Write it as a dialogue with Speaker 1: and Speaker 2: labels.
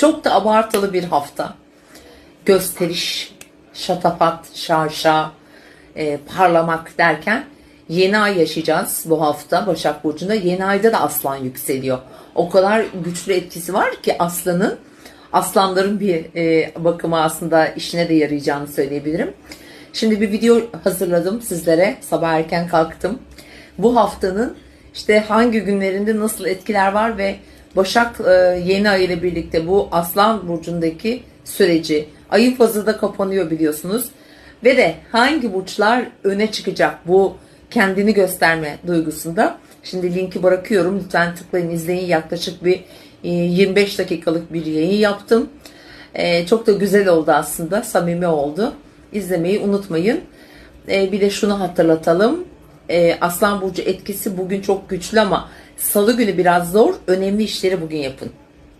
Speaker 1: Çok da abartılı bir hafta. Gösteriş, şatafat, şarşa, e, parlamak derken yeni ay yaşayacağız bu hafta Başak Burcu'nda. Yeni ayda da aslan yükseliyor. O kadar güçlü etkisi var ki aslanın aslanların bir e, bakıma aslında işine de yarayacağını söyleyebilirim. Şimdi bir video hazırladım sizlere. Sabah erken kalktım. Bu haftanın işte hangi günlerinde nasıl etkiler var ve Başak e, yeni ay ile birlikte bu Aslan burcundaki süreci ayın fazı da kapanıyor biliyorsunuz. Ve de hangi burçlar öne çıkacak bu kendini gösterme duygusunda. Şimdi linki bırakıyorum. Lütfen tıklayın izleyin. Yaklaşık bir e, 25 dakikalık bir yayın yaptım. E, Çok da güzel oldu aslında. Samimi oldu. İzlemeyi unutmayın. E, Bir de şunu hatırlatalım. E, Aslan Burcu etkisi bugün çok güçlü ama salı günü biraz zor. Önemli işleri bugün yapın.